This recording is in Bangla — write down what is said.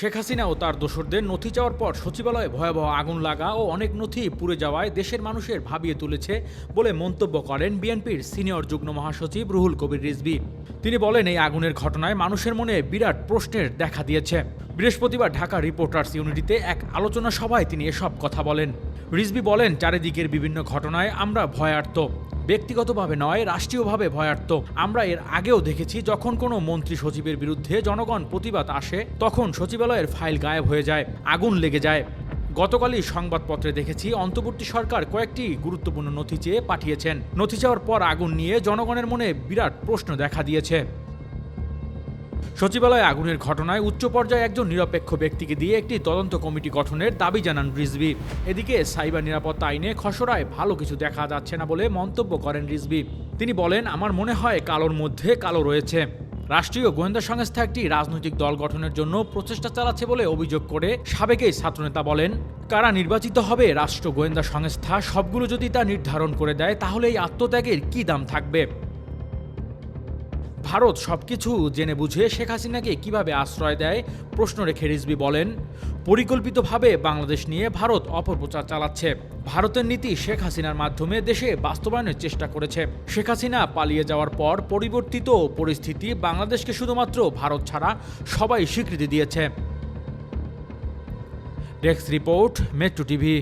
শেখ হাসিনা ও তার দোসরদের নথি চাওয়ার পর সচিবালয়ে ভয়াবহ আগুন লাগা ও অনেক নথি পুড়ে যাওয়ায় দেশের মানুষের ভাবিয়ে তুলেছে বলে মন্তব্য করেন বিএনপির সিনিয়র যুগ্ম মহাসচিব রুহুল কবির রিজবি তিনি বলেন, এই আগুনের ঘটনায় মানুষের মনে বিরাট প্রশ্নের দেখা দিয়েছে। বৃহস্পতিবার ঢাকা রিপোর্টার্স ইউনিটিতে এক আলোচনা সভায় তিনি এসব কথা বলেন। রিজভী বলেন, চারিদিকের বিভিন্ন ঘটনায় আমরা ভয়ার্ত। ব্যক্তিগতভাবে নয়, রাষ্ট্রীয়ভাবে ভয়ার্ত। আমরা এর আগেও দেখেছি, যখন কোনো মন্ত্রী সচিবের বিরুদ্ধে জনগণ প্রতিবাদ আসে, তখন সচিবালয়ের ফাইল গায়েব হয়ে যায়, আগুন লেগে যায়। গতকালই সংবাদপত্রে দেখেছি, অন্তর্বর্তী সরকার কয়েকটি গুরুত্বপূর্ণ নথি চেয়ে পাঠিয়েছেন। নথি চাওয়ার পর আগুন নিয়ে জনগণের মনে বিরাট প্রশ্ন দেখা দিয়েছে। সচিবালয়ে আগুনের ঘটনায় উচ্চ পর্যায়ে একজন নিরপেক্ষ ব্যক্তিকে দিয়ে একটি তদন্ত কমিটি গঠনের দাবি জানান রিজভি। এদিকে সাইবার নিরাপত্তা আইনে খসড়ায় ভালো কিছু দেখা যাচ্ছে না বলে মন্তব্য করেন রিজভি। তিনি বলেন, আমার মনে হয় কালোর মধ্যে কালো রয়েছে। রাষ্ট্রীয় গোয়েন্দা সংস্থা একটি রাজনৈতিক দল গঠনের জন্য প্রচেষ্টা চালাচ্ছে বলে অভিযোগ করে সাবেক এই ছাত্রনেতা বলেন, কারা নির্বাচিত হবে রাষ্ট্র গোয়েন্দা সংস্থা সবগুলো যদি তা নির্ধারণ করে দেয়, তাহলে এই আত্মত্যাগের কী দাম থাকবে? ভারত সব কিছু জেনে বুঝে শেখ হাসিনাকে কীভাবে আশ্রয় দেয়? প্রশ্ন রেখে রিজবি বলেন, পরিকল্পিতভাবে বাংলাদেশ নিয়ে ভারত অপপ্রচার চালাচ্ছে। ভারতের নীতি শেখ হাসিনার মাধ্যমে দেশে বাস্তবায়নের চেষ্টা করেছে। শেখ হাসিনা পালিয়ে যাওয়ার পর পরিবর্তিত পরিস্থিতি বাংলাদেশকে শুধুমাত্র ভারত ছাড়া সবাই স্বীকৃতি দিয়েছে। Desk report, metro TV.